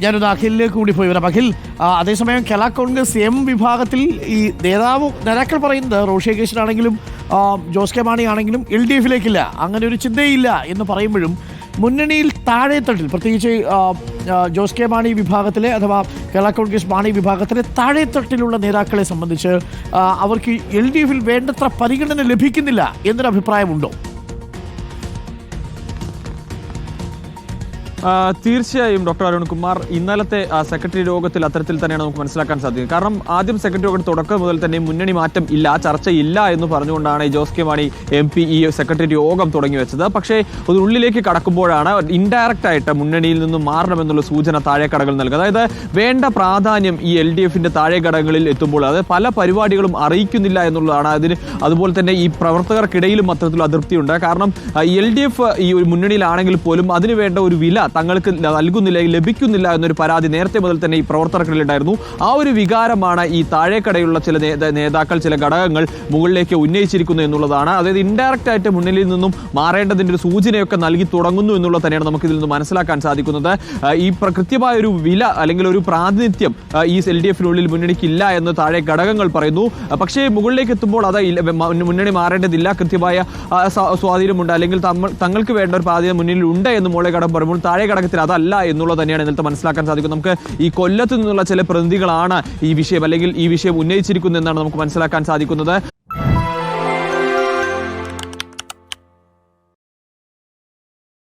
ഞാനൊന്ന് അഖിലിലേക്ക് കൂടി പോയി വരാം. അഖിൽ അതേസമയം കേരള കോൺഗ്രസ് എം വിഭാഗത്തിൽ ഈ നേതാവ് നേതാക്കൾ പറയുന്നത് റോഷി കേസിലാണെങ്കിലും ആ, ജോസ് കെ മാണി ആണെങ്കിലും എൽ ഡി എഫിലേക്കില്ല. അങ്ങനെ ഒരു ചിന്തയില്ല എന്ന് പറയുമ്പോഴും മുന്നണിയിൽ താഴെത്തട്ടിൽ പ്രത്യേകിച്ച് ജോസ് കെ മാണി വിഭാഗത്തിലെ അഥവാ കേരള കോൺഗ്രസ് മാണി വിഭാഗത്തിലെ താഴെത്തട്ടിലുള്ള നേതാക്കളെ സംബന്ധിച്ച് അവർക്ക് എൽ ഡി എഫിൽ വേണ്ടത്ര പരിഗണന ലഭിക്കുന്നില്ല എന്നൊരു അഭിപ്രായമുണ്ടോ? തീർച്ചയായും ഡോക്ടർ അരുൺകുമാർ ഇന്നലത്തെ സെക്രട്ടറി യോഗത്തിൽ അത്തരത്തിൽ തന്നെയാണ് നമുക്ക് മനസ്സിലാക്കാൻ സാധിക്കുന്നത്. കാരണം ആദ്യം സെക്രട്ടറി യോഗം തുടക്കം മുതൽ തന്നെ മുന്നണി മാറ്റം ഇല്ല ചർച്ച ഇല്ല എന്ന് പറഞ്ഞുകൊണ്ടാണ് Jose K Mani M P ഈ സെക്രട്ടറി യോഗം തുടങ്ങി വെച്ചത്. പക്ഷേ ഒരു ഉള്ളിലേക്ക് കടക്കുമ്പോഴാണ് ഇൻഡയറക്റ്റ് ആയിട്ട് മുന്നണിയിൽ നിന്നും മാറണമെന്നുള്ള സൂചന താഴെ കടകൾ നൽകുക അതായത് വേണ്ട പ്രാധാന്യം ഈ എൽ ഡി എഫിന്റെ താഴെ ഘടകങ്ങളിൽ എത്തുമ്പോൾ അതായത് പല പരിപാടികളും അറിയിക്കുന്നില്ല എന്നുള്ളതാണ് അതിന് അതുപോലെ തന്നെ ഈ പ്രവർത്തകർക്കിടയിലും അത്തരത്തിലുള്ള അതൃപ്തിയുണ്ട്. കാരണം എൽ ഡി എഫ് ഈ ഒരു മുന്നണിയിലാണെങ്കിൽ പോലും അതിന് വേണ്ട ഒരു വില തങ്ങൾക്ക് നൽകുന്നില്ല ലഭിക്കുന്നില്ല എന്നൊരു പരാതി നേരത്തെ മുതൽ തന്നെ ഈ പ്രവർത്തകർക്കിടയിലുണ്ടായിരുന്നു. ആ ഒരു വികാരമാണ് ഈ താഴേക്കടയുള്ള ചില നേതാക്കൾ ചില ഘടകങ്ങൾ മുകളിലേക്ക് ഉന്നയിച്ചിരിക്കുന്നു എന്നുള്ളതാണ്. അതായത് ഇൻഡയറക്റ്റ് ആയിട്ട് മുന്നിൽ നിന്നും മാറേണ്ടതിന്റെ ഒരു സൂചനയൊക്കെ നൽകി തുടങ്ങുന്നു എന്നുള്ളത് തന്നെയാണ് നമുക്ക് ഇതിൽ നിന്ന് മനസ്സിലാക്കാൻ സാധിക്കുന്നത്. ഈ കൃത്യമായ ഒരു വില അല്ലെങ്കിൽ ഒരു പ്രാതിനിധ്യം ഈ എൽ ഡി എഫിനുള്ളിൽ മുന്നണിക്കില്ല എന്ന് താഴെ ഘടകങ്ങൾ പറയുന്നു. പക്ഷേ മുകളിലേക്ക് എത്തുമ്പോൾ അത് മുന്നണി മാറേണ്ടതില്ല കൃത്യമായ സ്വാധീനമുണ്ട് അല്ലെങ്കിൽ തങ്ങൾക്ക് വേണ്ട ഒരു പ്രാതിനിധ്യം മുന്നിൽ ഉണ്ട് എന്ന് മോളെ ഘടകം പറയുമ്പോൾ താഴെ ഘടകത്തിൽ അതല്ല എന്നുള്ളത് തന്നെയാണ് ഇന്നലത്തെ മനസ്സിലാക്കാൻ സാധിക്കും നമുക്ക് ഈ കൊല്ലത്ത് നിന്നുള്ള ചില പ്രതിനിധികളാണ് ഈ വിഷയം അല്ലെങ്കിൽ ഈ വിഷയം ഉന്നയിച്ചിരിക്കുന്നത് എന്നാണ് നമുക്ക് മനസ്സിലാക്കാൻ സാധിക്കുന്നത്.